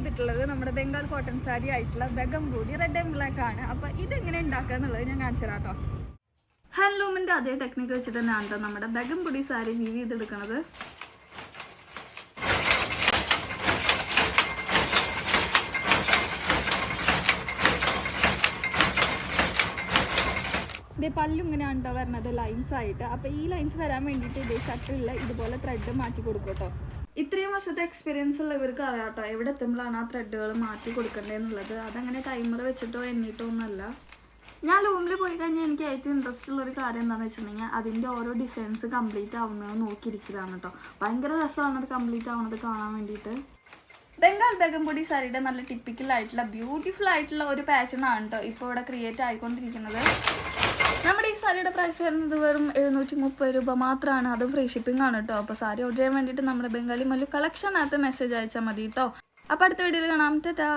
ചെയ്തിട്ടുള്ളത് നമ്മുടെ ബംഗാൾ കോട്ടൺ സാരി ആയിട്ടുള്ള ബെഗം കൂടി റെഡ് ആൻഡ് ബ്ലാക്ക് ആണ്. അപ്പോൾ ഇതെങ്ങനെ ഉണ്ടാക്കുക എന്നുള്ളത് ഞാൻ കാണിച്ചു തരാം കേട്ടോ. ഹാൻഡ്ലൂമിന്റെ അതേ ടെക്നിക്ക് വെച്ചിട്ട് തന്നെയാണ് നമ്മുടെ ബെഗം ബുടി സാരി വീവ് ചെയ്തെടുക്കുന്നത് ഇതേ പല്ലും ഇങ്ങനെ ഉണ്ടോ വരണത് ലൈൻസ് ആയിട്ട്. അപ്പോൾ ഈ ലൈൻസ് വരാൻ വേണ്ടിയിട്ട് ഇതേ ഷട്ടിലുള്ള ഇതുപോലെ ത്രെഡ് മാറ്റി കൊടുക്കും കേട്ടോ ഇത്രയും വർഷത്തെ എക്സ്പീരിയൻസ് ഉള്ള ഇവർക്ക് അറിയാം കേട്ടോ. എവിടെ എത്തുമ്പോഴാണ് ആ ത്രെഡുകൾ മാറ്റി കൊടുക്കേണ്ടതെന്നുള്ളത് അതങ്ങനെ ടൈമർ വെച്ചിട്ടോ എണ്ണിട്ടോ ഒന്നുമല്ല. ഞാൻ ലൂമിൽ പോയി കഴിഞ്ഞാൽ എനിക്ക് ഏറ്റവും ഇൻട്രസ്റ്റ് ഉള്ള ഒരു കാര്യം എന്താണെന്ന് വെച്ചിട്ടുണ്ടെങ്കിൽ അതിന്റെ ഓരോ ഡിസൈൻസ് കംപ്ലീറ്റ് ആവുന്നത് നോക്കിയിരിക്കുന്നതാണ് കേട്ടോ. ഭയങ്കര രസമാണ് അത് കംപ്ലീറ്റ് ആവുന്നത് കാണാൻ വേണ്ടിയിട്ട്. ബംഗാൾ ബേഗംപൊടി സാരിയുടെ നല്ല ടിപ്പിക്കൽ ആയിട്ടുള്ള ബ്യൂട്ടിഫുൾ ആയിട്ടുള്ള ഒരു പാറ്റേൺ ആണ് കേട്ടോ ഇപ്പോൾ ഇവിടെ ക്രിയേറ്റ് ആയിക്കൊണ്ടിരിക്കുന്നത്. നമ്മുടെ ഈ സാരിയുടെ പ്രൈസ് വരുന്നത് വെറും എഴുന്നൂറ്റി മുപ്പത് രൂപ മാത്രമാണ് അതും ഫ്രീ ഷിപ്പിംഗ് ആണ് കേട്ടോ അപ്പോൾ സാരി ഓർഡർ ചെയ്യാൻ വേണ്ടിയിട്ട് നമ്മുടെ ബംഗാളി മല്ലു കളക്ഷനകത്ത് മെസ്സേജ് അയച്ചാൽ മതി കേട്ടോ അപ്പോൾ അടുത്ത വീഡിയോയിൽ കാണാം. ടാറ്റാ.